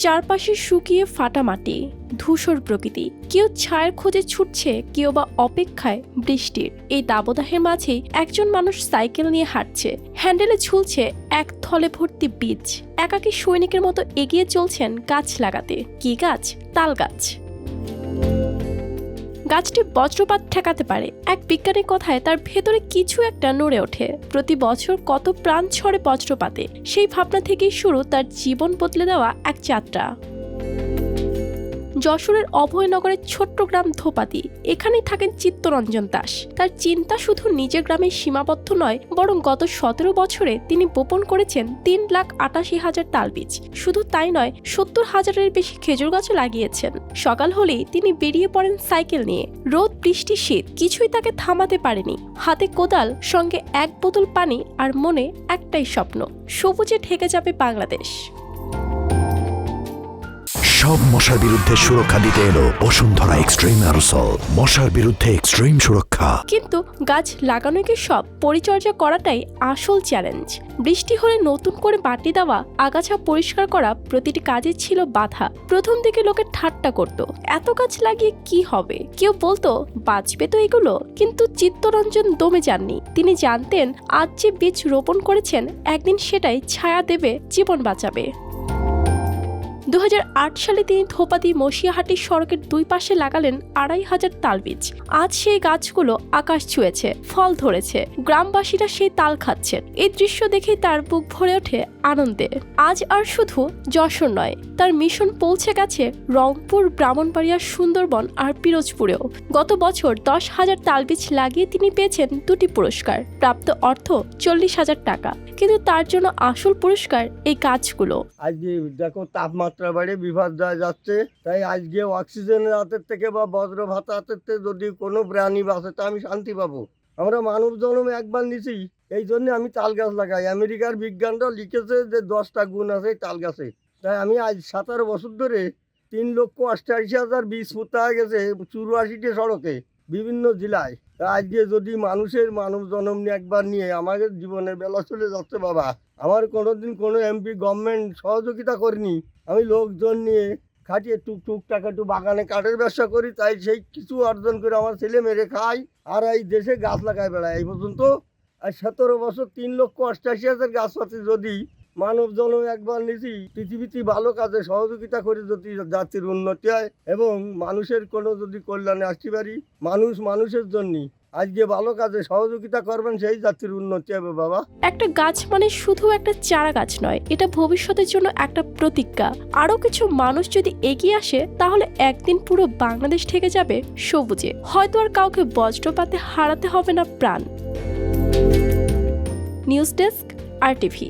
চারপাশে শুকিয়ে ফাটা মাটি, ধূসর প্রকৃতি। কেউ ছায়ের খোঁজে ছুটছে, কেউ বা অপেক্ষায় বৃষ্টির। এই দাবদাহের মাঝেই একজন মানুষ সাইকেল নিয়ে হাঁটছে। হ্যান্ডেলে ঝুলছে এক থলে ভর্তি বীজ। একাকি সৈনিকের মতো এগিয়ে চলছেন গাছ লাগাতে। কি গাছ? তাল গাছ। গাছটি বজ্রপাত ঠেকাতে পারে। এক বিজ্ঞানের কথায় তার ভেতরে কিছু একটা নড়ে ওঠে। প্রতি বছর কত প্রাণ ছড়ে বজ্রপাতে। সেই ভাবনা থেকেই শুরু তার জীবন বদলে দেওয়া এক যাত্রা। যশোরের অভয়নগরের ছোট্ট গ্রাম ধোপাতি এখানেই থাকেন চিত্তরঞ্জন দাস। তার চিন্তা শুধু নিজের গ্রামে সীমাবদ্ধ নয়, বরং গত সতেরো বছরে তিনি বোপন করেছেন তিন লাখ আটাশি হাজার তালবীজ শুধু তাই নয়, সত্তর হাজারের বেশি খেজুর গাছও লাগিয়েছেন। সকাল হলেই তিনি বেরিয়ে পড়েন সাইকেল নিয়ে। রোদ, বৃষ্টি, শীত কিছুই তাকে থামাতে পারেনি। হাতে কোদাল, সঙ্গে এক বোতল পানি আর মনে একটাই স্বপ্ন, সবুজে ঢেকে যাবে বাংলাদেশ। সব মশার বিরুদ্ধে সুরক্ষা দিতে এলো বসুন্ধরা এক্সট্রিম অ্যারোসল। মশার বিরুদ্ধে এক্সট্রিম সুরক্ষা। কিন্তু গাছ লাগানো কি সব? পরিচর্যা করাটাই আসল চ্যালেঞ্জ। বৃষ্টি হলে নতুন করে মাটি দেওয়া, আগাছা পরিষ্কার করা প্রতিটি কাজে ছিল বাধা। প্রথম দিকে লোকে ঠাট্টা করত, এত গাছ লাগিয়ে কি হবে? কেউ বলতো, বাঁচবে তো এগুলো, কিন্তু চিত্তরঞ্জন দমে যাননি। তিনি জানতেন, আজ যে বীজ রোপণ করেছেন, একদিন সেটাই ছায়া দেবে, জীবন বাঁচাবে। দু হাজার আট সালে তিনি থোপাদি মসিয়াহাটি সড়কের দুই পাশে লাগালেন আড়াই হাজার তালবীজ আজ সেই গাছগুলো আকাশ ছুঁয়েছে, ফল ধরেছে, গ্রামবাসীরা সেই তাল খাচ্ছেন এই দৃশ্য দেখেই তার বুক ভরে ওঠে আনন্দে। আজ আর শুধু যশোর নয় তার মিশন পৌঁছে গেছে রংপুর ব্রাহ্মণবাড়িয়া সুন্দরবন আর পিরোজপুরেও। গত বছর দশ হাজার তালবীজ লাগিয়ে তিনি পেয়েছেন দুটি পুরস্কার। প্রাপ্ত অর্থ চল্লিশ হাজার টাকা। কিন্তু তার জন্য আসল পুরস্কার এই কাজগুলো। আজকে দেখো তাপমাত্রা বাড়ে, বিভাগ দেওয়া যাচ্ছে। তাই আজকে অক্সিজেনের হাতের থেকে বা বজ্র ভাতা হাতের থেকে যদি কোনো প্রাণী বাঁচে, তা আমি শান্তি পাবো। আমরা মানব জন্ম একবার নিছি, এই জন্য আমি তাল গাছ লাগাই। আমেরিকার বিজ্ঞানরা লিখেছে যে দশটা গুণ আছে তাল গাছে তাই আমি আজ সাতারো বছর ধরে তিন লক্ষ অষ্টাশি হাজার বীজ পোতা গেছে চুরাশিটি সড়কে বিভিন্ন জেলায়। আজকে যদি মানুষের মানব জন্ম নিয়ে একবার নিয়ে আমাদের জীবনের বেলা চলে যাচ্ছে বাবা। আমার কোনোদিন কোনো এমপি গভর্নমেন্ট সহযোগিতা করেনি। আমি লোকজন নিয়ে খাটিয়ে টুক টুকটাক একটু বাগানে কাঠের ব্যবসা করি, তাই সেই কিছু অর্জন করে আমার ছেলে মেরে খাই আর এই দেশে গাছ লাগায় বেড়ায়। এই পর্যন্ত আর সতেরো বছর তিন লক্ষ অষ্টাশি হাজার গাছ পাতি যদি মানব জন্ম একবার নিছি পৃথিবীতে ভালো কাজে সহযোগিতা করে যদি জাতির উন্নতি হয় এবং মানুষের কোনো যদি কল্যাণে আসতে পারি, মানুষ মানুষের জন্যই আজকে ভালো কাজে সহযোগিতা করবেন সেই জাতির উন্নতি হবে বাবা। একটা গাছ মানে শুধু একটা চারা গাছ নয়, এটা ভবিষ্যতের জন্য একটা প্রতিজ্ঞা। আরও কিছু মানুষ যদি এগিয়ে আসে, তাহলে একদিন পুরো বাংলাদেশ থেকে যাবে সবুজে। হয়তো আর কাউকে বজ্রপাতে হারাতে হবে না প্রাণ। News desk, R TV.